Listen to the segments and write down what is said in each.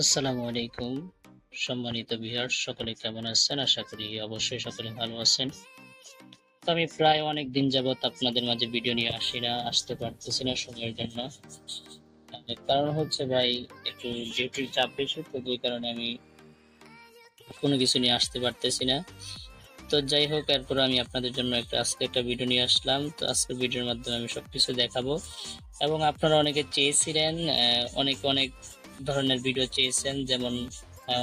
আসসালামু আলাইকুম, সম্মানিত বিহার সকলে কেমন আছেন? আশা করি অবশ্যই সকলে ভালো আছেন। তো আমি প্রায় অনেক দিন যাবত আপনাদের মাঝে ভিডিও নিয়ে আসি না, আসতে পারতেছি না সময়ের জন্য। কারণ হচ্ছে ভাই, একটু ডিউটির চাপ বেশি, তো দুই কারণে আমি কোনো কিছু নিয়ে আসতে পারতেছি না। তো যাই হোক, এরপর আমি আপনাদের জন্য একটা, আজকে একটা ভিডিও নিয়ে আসলাম। তো আজকের ভিডিওর মাধ্যমে আমি সবকিছু দেখাবো। এবং আপনারা অনেকে চেয়েছিলেন অনেক অনেক ধরনের ভিডিও চেয়েছেন, যেমন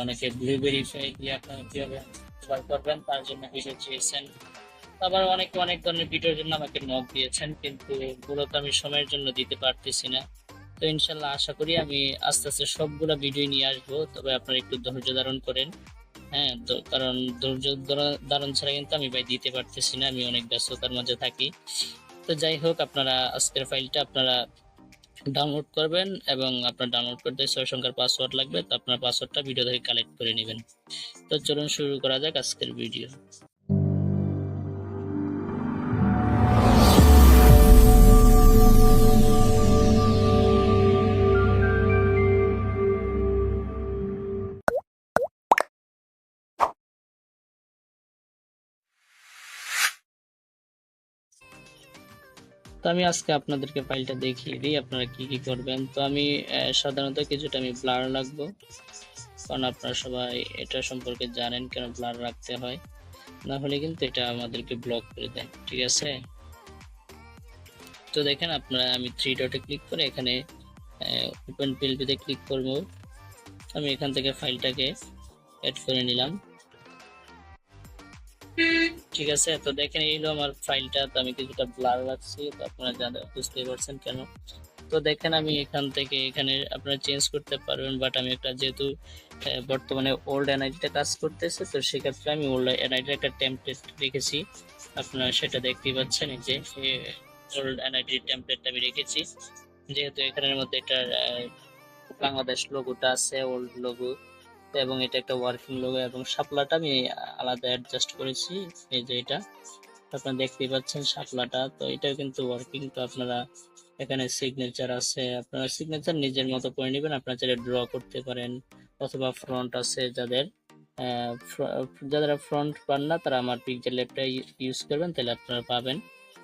অনেকে ব্লুবেরি দিয়ে আপনারা কীভাবে ব্যবহার করবেন, তার জন্য ভিডিও চেয়েছেন। আবার অনেকে অনেক ধরনের ভিডিওর জন্য আমাকে নক দিয়েছেন, কিন্তু মূলত আমি সময়ের জন্য দিতে পারতেছি না। তো ইনশাল্লাহ আশা করি আমি আস্তে আস্তে সবগুলা ভিডিও নিয়ে আসব, তবে আপনারা একটু ধৈর্য ধারণ করেন। হ্যাঁ তো কারণ ধৈর্য ধারণ ছাড়া কিন্তু আমি ভাই দিতে পারতেছি না, আমি অনেক ব্যস্ততার মাঝে থাকি। তো যাই হোক, আপনারা আজকের ফাইলটা আপনারা ডাউনলোড করবেন এবং আপনার ডাউনলোড করতে ছয় সংখ্যার পাসওয়ার্ড লাগবে, তো আপনার পাসওয়ার্ডটা ভিডিও থেকে কালেক্ট করে নেবেন। তো চলুন শুরু করা যাক আজকের ভিডিও তো আমি আজকে আপনাদেরকে ফাইলটা দেখিয়ে দিই, আপনারা কি কি করবেন। তো আমি সাধারণত কিছুটা আমি ব্লার রাখব, কারণ আপনারা সবাই এটা সম্পর্কে জানেন কেন ব্লার রাখতে হয়। না হলে কিন্তু এটা আমাদেরকে ব্লক করে দেয়, ঠিক আছে? তো দেখেন আপনারা, আমি থ্রি ডটে ক্লিক করে এখানে ওপেন পিএলপিতে ক্লিক করব। আমি এখান থেকে ফাইলটাকে অ্যাড করে নিলাম। ঠিক আছে তো দেখেন এই হলো আমার ফাইলটা তো আমি কিছুটা ব্লার রাখছি তো আপনারা জানে বুঝতে পারছেন কেন? তো দেখেন আমি এখান থেকে এখানে আপনারা চেঞ্জ করতে পারবেন বাট আমি একটা যেহেতু বর্তমানে ওল্ড এনআইডিটা কাজ করতেছে তো সেক্ষেত্রে আমি ওল্ড এনআইডির একটা টেমপ্লেট রেখেছি। আপনারা সেটা দেখতেই পাচ্ছেন যে ওল্ড এনআইডির টেমপ্লেটটা আমি রেখেছি। যেহেতু এখানের মধ্যে আহ, বাংলাদেশ লোগোটা আছে ওল্ড লোগো এবং এটা একটা ওয়ার্কিং লোগো এবং শাপলাটা আমি আলাদা অ্যাডজাস্ট করেছি, এই যে এটা। আপনারা দেখতেই পাচ্ছেন শাপলাটা, তো এটাও কিন্তু ওয়ার্কিং তো আপনারা এখানে সিগনেচার আছে। আপনারা সিগনেচার নিজের মতো করে নেবেন, আপনারা চাইলে ড্র করতে পারেন, অথবা ফ্রন্ট আছে যাদের। যারা ফ্রন্ট পান না, তারা আমার পিকচার ল্যাপটা ইউজ করবেন, তাহলে আপনারা পাবেন।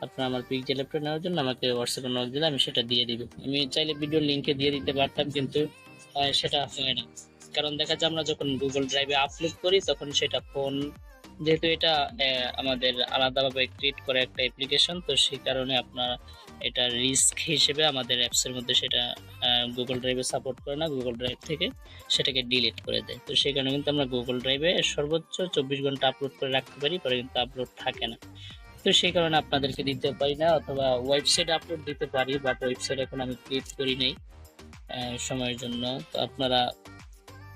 আপনারা আমার পিকচার ল্যাপটা নেওয়ার জন্য আমাকে হোয়াটসঅ্যাপে নক দিলে আমি সেটা দিয়ে দিব। আমি চাইলে ভিডিও লিঙ্কে দিয়ে দিতে পারতাম, কিন্তু সেটা হয় না। কারণ দেখা যায় আমরা যখন গুগল ড্রাইভে আপলোড করি, তখন সেটা ফোন যেহেতু এটা আমাদের আলাদাভাবে ক্রিয়েট করা একটা অ্যাপ্লিকেশন তো সেই কারণে আপনার এটা রিস্ক হিসেবে আমাদের অ্যাপসের মধ্যে সেটা গুগল ড্রাইভে সাপোর্ট করে না গুগল ড্রাইভ থেকে সেটাকে ডিলিট করে দেয়। তো সেই কারণে কিন্তু আমরা গুগল ড্রাইভে সর্বোচ্চ চব্বিশ ঘণ্টা আপলোড করে রাখতে পারি, পরে কিন্তু আপলোড থাকে না। তো সেই কারণে আপনাদেরকে দিতে পারি না, অথবা ওয়েবসাইট আপলোড দিতে পারি বাট ওয়েবসাইট এখন আমি ক্রিয়েট করি নাই সময়ের জন্য। তো আপনারা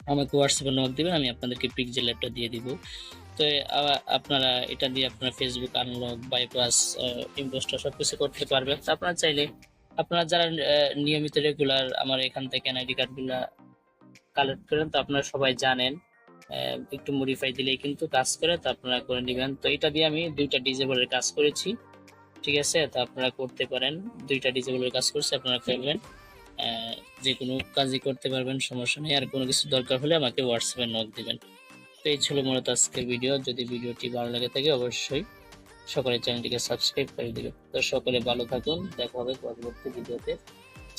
আমাকে হোয়াটসঅ্যাপে নক দিবেন আমি আপনাদেরকে পিকজেল অ্যাপটা দিয়ে দিব। তো আপনারা এটা দিয়ে আপনারা ফেসবুক আনলক বাইপাস ইম্পোস্টার সব কিছু করতে পারবেন। তো আপনারা চাইলে আপনারা যারা নিয়মিত রেগুলার আমার এখান থেকে এনআইডি কার্ডগুলো কালেক্ট করেন তো আপনারা সবাই জানেন একটু মডিফাই দিলেই কিন্তু কাজ করে তো আপনারা করে নেবেন। তো এটা দিয়ে আমি দুইটা ডিজেবলের কাজ করেছি ঠিক আছে? তো আপনারা করতে পারেন দুইটা ডিজেবলের কাজ করছে আপনারা আহ, যে কোনো কাজই করতে পারবেন, সমস্যা নেই। আর কোনো কিছু দরকার হলে আমাকে হোয়াটসঅ্যাপে নক দেবেন। তো এই ছিল মূলত আজকের ভিডিও যদি ভিডিওটি ভালো লাগে থাকে, অবশ্যই সকলে চ্যানেলটিকে সাবস্ক্রাইব করে দেবেন। তো সকলে ভালো থাকুন। দেখা হবে পরবর্তী ভিডিওতে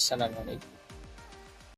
সালাম আলাইকুম।